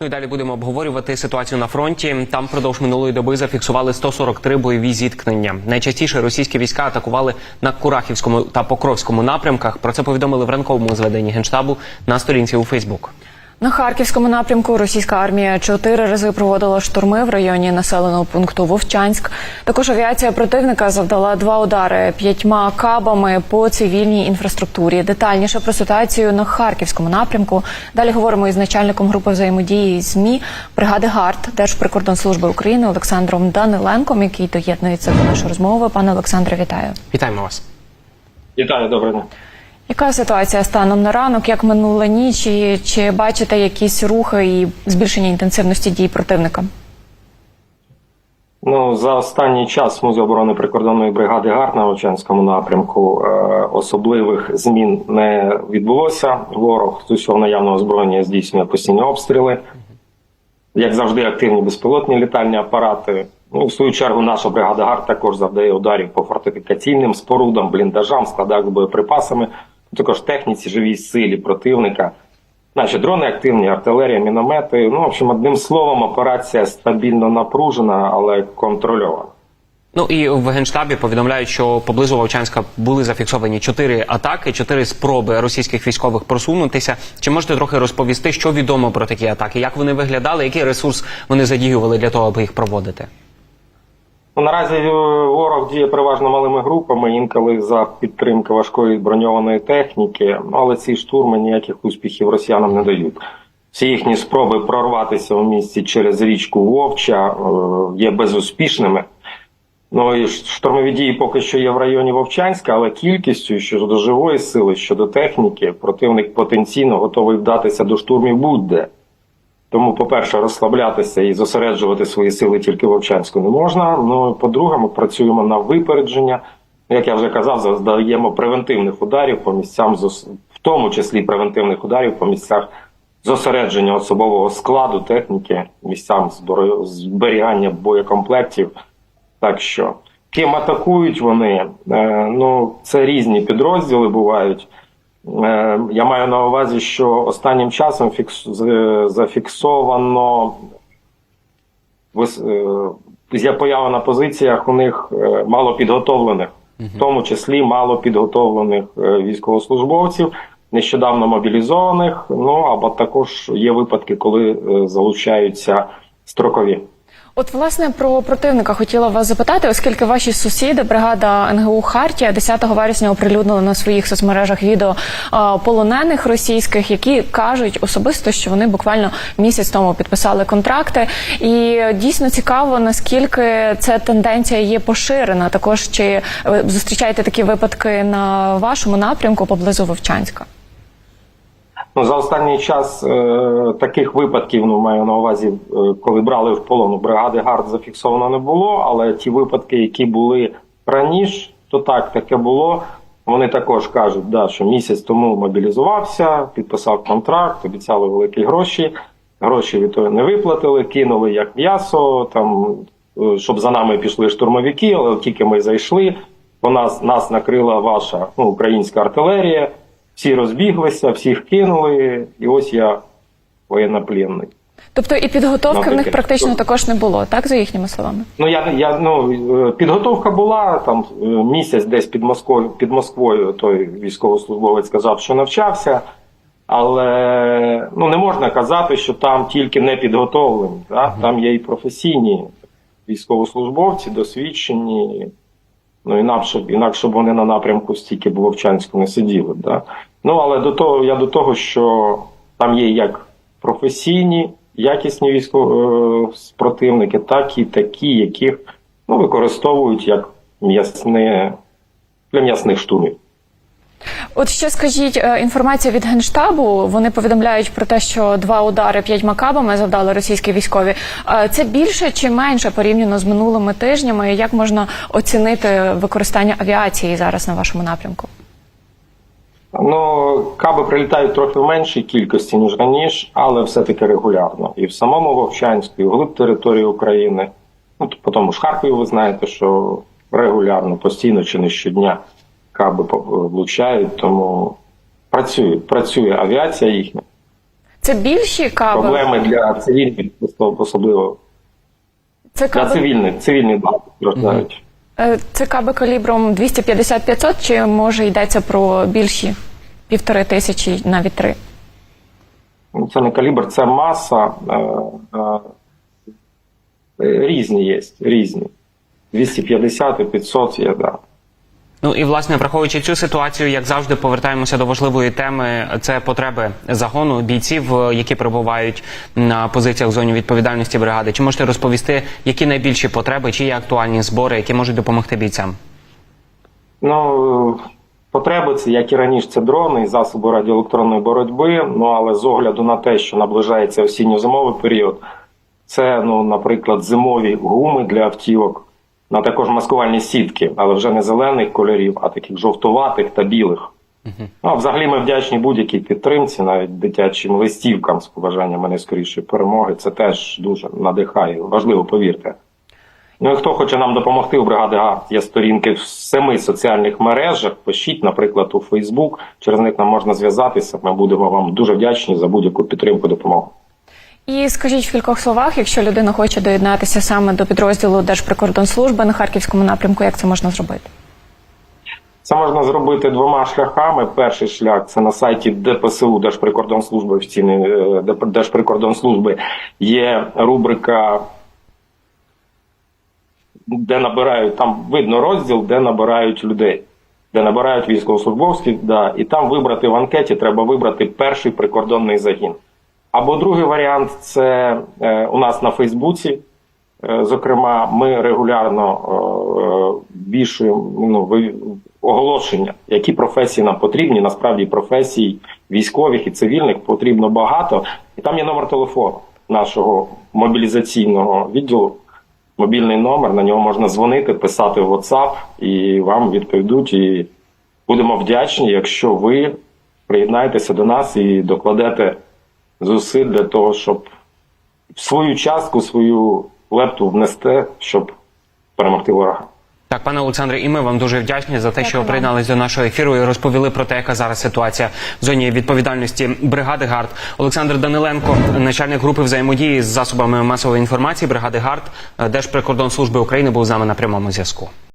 Ну і далі будемо обговорювати ситуацію на фронті. Там впродовж минулої доби зафіксували 143 бойові зіткнення. Найчастіше російські війська атакували на Курахівському та Покровському напрямках. Про це повідомили в ранковому зведенні генштабу на сторінці у Фейсбук. На харківському напрямку російська армія чотири рази проводила штурми в районі населеного пункту Вовчанськ. Також авіація противника завдала два удари п'ятьма кабами по цивільній інфраструктурі. Детальніше про ситуацію на харківському напрямку. Далі говоримо із начальником групи взаємодії ЗМІ бригади ГАРД Держприкордонслужби України Олександром Даниленком, який доєднується до нашої розмови. Пане Олександре, вітаю. Вітаємо вас. Вітаю, добрий день. Яка ситуація станом на ранок? Як минула ніч? І чи бачите якісь рухи і збільшення інтенсивності дій противника? Ну за останній час в смузі оборони прикордонної бригади ГАРД на Овчанському напрямку е, особливих змін не відбулося. Ворог з усього наявного озброєння здійснює постійні обстріли. Як завжди, активні безпілотні літальні апарати. Ну, в свою чергу, наша бригада ГАРД також завдає ударів по фортифікаційним спорудам, бліндажам, складах з боєприпасами, також техніці, живій силі противника. Наші дрони активні, артилерія, міномети. Ну, в общем, одним словом, операція стабільно напружена, але контрольована. Ну і в генштабі повідомляють, що поблизу Вовчанська були зафіксовані чотири атаки, чотири спроби російських військових просунутися. Чи можете трохи розповісти, що відомо про такі атаки? Як вони виглядали? Який ресурс вони задіювали для того, аби їх проводити? Наразі е, ворог діє переважно малими групами, інколи за підтримки важкої броньованої техніки, але ці штурми ніяких успіхів росіянам не дають. Всі їхні спроби прорватися в місті через річку Вовча е, є безуспішними. Ну і штурмові дії поки що є в районі Вовчанська, але кількістю щодо живої сили, щодо техніки, противник потенційно готовий вдатися до штурмів будь-де. Тому, по-перше, розслаблятися і зосереджувати свої сили тільки в Овчанську не можна. Ну, по-друге, ми працюємо на випередження. Як я вже казав, завдаємо превентивних ударів по місцям, в тому числі превентивних ударів по місцях зосередження особового складу, техніки, місцям зберігання боєкомплектів. Так що, ким атакують вони, е, ну це різні підрозділи бувають. Е, Я маю на увазі, що останнім часом фікс... зафіксовано вис- е, поява на позиціях у них е, мало підготовлених, в тому числі мало підготовлених е, військовослужбовців, нещодавно мобілізованих. Ну або також є випадки, коли е, залучаються строкові. От власне про противника хотіла вас запитати, оскільки ваші сусіди, бригада НГУ Хартія 10 вересня оприлюднила на своїх соцмережах відео а, полонених російських, які кажуть особисто, що вони буквально місяць тому підписали контракти. І дійсно цікаво, наскільки ця тенденція є поширена. Також чи ви зустрічаєте такі випадки на вашому напрямку поблизу Вовчанська? Ну, за останній час е, таких випадків, ну маю на увазі, е, коли брали в полон бригади ГАРД зафіксовано не було, але ті випадки, які були раніше, то так таке було. Вони також кажуть, да, що місяць тому мобілізувався, підписав контракт, обіцяли великі гроші. Гроші від того не виплатили, кинули як м'ясо, там е, щоб за нами пішли штурмовики, але тільки ми зайшли, по нас нас накрила ваша ну, українська артилерія. Всі розбіглися, всіх кинули, і ось я воєннопленний. Тобто і підготовки в них практично також не було, так за їхніми словами? Ну я я ну е, підготовка була там е, місяць десь під Москвою під Москвою. Той військовослужбовець сказав, що навчався, але ну не можна казати, що там тільки не підготовлені. Так? Там є і професійні військовослужбовці, досвідчені. Ну інакше інакше б вони на напрямку стільки б Вовчанську не сиділи. Да? Ну але до того я до того, що там є як професійні, якісні військові противники, так і такі, яких ну, використовують як м'ясне для м'ясних штурмів. От ще скажіть е, інформація від генштабу. Вони повідомляють про те, що два удари п'ятьма кабами завдали російські військові. Е, Це більше чи менше порівняно з минулими тижнями? Як можна оцінити використання авіації зараз на вашому напрямку? Ну, каби прилітають трохи в меншій кількості, ніж раніше, але все-таки регулярно. І в самому Вовчанську, і вглиб території України. Ну, по тому ж Харкові ви знаєте, що регулярно, постійно чи не щодня каби влучають, тому працює, працює авіація їхня. Це більші каби? Проблеми для цивільних особливо Це для цивільних цивільних да, страждають. е, це каби калібром 250-500 чи може йдеться про більші? Півтори тисячі, навіть три. Ну, Це не калібр, це маса. Е, е, різні є, різні. 250 і 500 є, да. Ну і власне, враховуючи цю ситуацію, як завжди, повертаємося до важливої теми. Це потреби загону бійців, е, які перебувають на позиціях в зоні відповідальності бригади. Чи можете розповісти, які найбільші потреби, чи є актуальні збори, які можуть допомогти бійцям? Ну, потреби це, як і раніше, це дрони і засоби радіоелектронної боротьби. Ну але з огляду на те, що наближається осінньо-зимовий період, це, ну, наприклад, зимові гуми для автівок, а також маскувальні сітки, але вже не зелених кольорів, а таких жовтуватих та білих. Ну, а взагалі ми вдячні будь-якій підтримці, навіть дитячим листівкам з побажаннями найскорішої перемоги. Це теж дуже надихає. Важливо, повірте. Ну і хто хоче нам допомогти у бригади ГАРД, є сторінки в семи соціальних мережах. Пишіть, наприклад, у Фейсбук. Через них нам можна зв'язатися. Ми будемо вам дуже вдячні за будь-яку підтримку допомогу. І скажіть в кількох словах, якщо людина хоче доєднатися саме до підрозділу Держприкордонслужби на харківському напрямку, як це можна зробити? Це можна зробити двома шляхами. Перший шлях це на сайті ДПСУ Держприкордонслужби офіційної е, Держприкордонслужби є рубрика, де набирають там видно розділ, де набирають людей, де набирають військовослужбовців. Да, і там вибрати в анкеті треба вибрати перший прикордонний загін. Або другий варіант це е, у нас на Фейсбуці. Е, Зокрема, ми регулярно е, вішуємо ну, оголошення, які професії нам потрібні. Насправді професій військових і цивільних потрібно багато. І там є номер телефону нашого мобілізаційного відділу. Мобільний номер, на нього можна дзвонити, писати в WhatsApp, і вам відповідуть. І будемо вдячні, якщо ви приєднаєтеся до нас і докладете зусиль для того, щоб свою частку, свою лепту внести, щоб перемогти ворога. Так, пане Олександре, і ми вам дуже вдячні за те, Дякую що приєднались до нашого ефіру і розповіли про те, яка зараз ситуація в зоні відповідальності бригади ГАРД. Олександр Даниленко, начальник групи взаємодії з засобами масової інформації бригади ГАРД, Держприкордонслужби України, був з нами на прямому зв'язку.